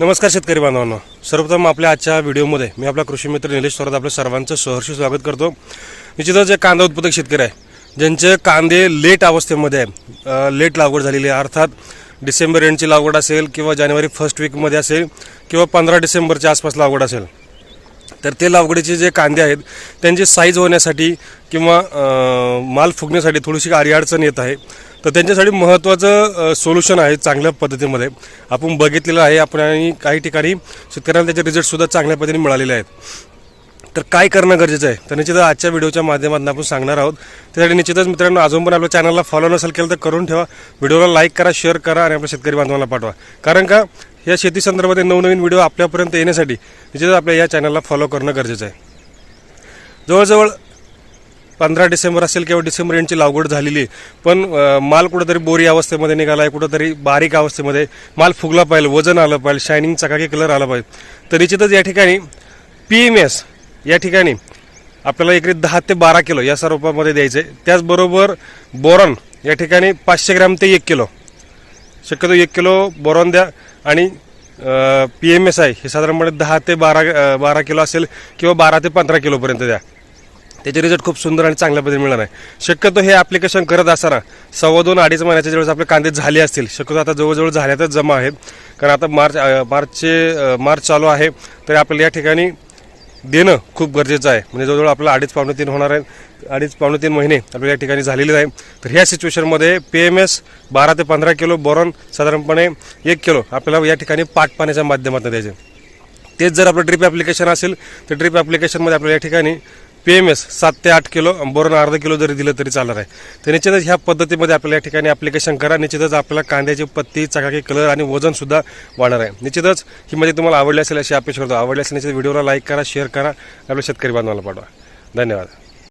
नमस्कार शेतकरी बांधवांनो. सर्वप्रथम आपल्या आजच्या व्हिडिओमध्ये मी आपला कृषी मित्र निलेश थोरात आपल्या सर्वांचं सहर्ष स्वागत करतो. निश्चितच जे कांदा उत्पादक शेतकरी आहे ज्यांचे कांदे लेट अवस्थेमध्ये आहे लेट लागवड झालेली आहे. अर्थात डिसेंबर एंडची लागवड असेल किंवा जानेवारी फर्स्ट वीकमध्ये असेल किंवा पंधरा डिसेंबरच्या आसपास लागवड असेल. तर ते लागवडीचे जे कांदे आहेत त्यांची साईज होण्यासाठी किंवा माल फुगण्यासाठी थोडीशी अडीअडचण येत आहे. तर त्यांच्यासाठी महत्त्वाचं सोल्युशन आहे चांगल्या पद्धतीमध्ये. आपण बघितलेलं आहे आपण आणि काही ठिकाणी शेतकऱ्यांना त्याचे रिझल्टसुद्धा चांगल्या पद्धतीने मिळालेले आहेत. तर काय करणं गरजेचं आहे? तर निश्चितच आजच्या व्हिडिओच्या माध्यमातून आपण सांगणार आहोत. त्यासाठी निश्चितच मित्रांनो अजून पण आपल्या चॅनलला फॉलो नसेल केलं तर करून ठेवा. व्हिडिओला लाईक करा शेअर करा आणि आपल्या शेतकरी बांधवांना पाठवा. कारण का या शेती संदर्भात नवनवीन व्हिडिओ आपल्यापर्यंत येण्यासाठी निश्चितच आपल्या या चॅनलला फॉलो करणं गरजेचं आहे. जवळजवळ पंधरा डिसेंबर असेल किंवा डिसेंबर एंडची लागवड झालेली आहे. पण माल कुठंतरी बोरी अवस्थेमध्ये निघाला आहे कुठंतरी बारीक अवस्थेमध्ये माल फुगला पाहिजे वजन आलं पाहिजे शायनिंग चकाकी कलर आला पाहिजे. तर निश्चितच या ठिकाणी पी एम एस या ठिकाणी आपल्याला एकरी दहा ते बारा किलो या स्वरूपामध्ये द्यायचं. आहे त्याचबरोबर बोरॉन या ठिकाणी पाचशे ग्रॅम ते एक किलो. शक्यतो एक किलो बोरॉन द्या आणि पी एम एस आहे. हे साधारणपणे दहा ते बारा बारा किलो असेल किंवा बारा ते पंधरा किलोपर्यंत द्या. त्याचे रिझल्ट खूप सुंदर आणि चांगल्या पद्धतीने मिळणार आहे. शक्यतो हे ॲप्लिकेशन करत असताना सव्वा दोन अडीच महिन्याच्या ज्यावेळेस आपले कांदे झाले असतील शक्यतो आता जवळजवळ झाल्यातच जमा आहेत. कारण आता मार्च मार्चचे मार्च चालू आहे तरी आपल्याला या ठिकाणी देणं खूप गरजेचं आहे. म्हणजे जवळजवळ आपल्याला अडीच पावणे तीन होणार आहे अडीच पावणे तीन महिने आपल्या या ठिकाणी झालेले आहे तर ह्या सिच्युएशनमध्ये पी एम एस बारा ते पंधरा किलो बोरॉन साधारणपणे एक किलो आपल्याला या ठिकाणी पाट पाण्याच्या माध्यमातून द्यायचे. तेच जर आपलं ड्रिप ॲप्लिकेशन असेल तर ड्रिप ॲप्लिकेशनमध्ये आपल्याला या ठिकाणी पी एम एस सात ते आठ किलो बोरन अर्धा किलो जरी दिलं तरी चालणार आहे. तर निश्चितच ह्या पद्धतीमध्ये आपल्याला या ठिकाणी ॲप्लिकेशन करा. निश्चितच आपल्याला कांद्याची पत्ती चकाकी कलर आणि वजनसुद्धा वाढणार आहे. निश्चितच ही माहिती तुम्हाला आवडली असेल अशी अपेक्षा करतो. आवडली असेल निश्चित व्हिडिओला लाईक करा शेअर करा. आपल्या शेतकरी बांधवाला पाठवा. धन्यवाद.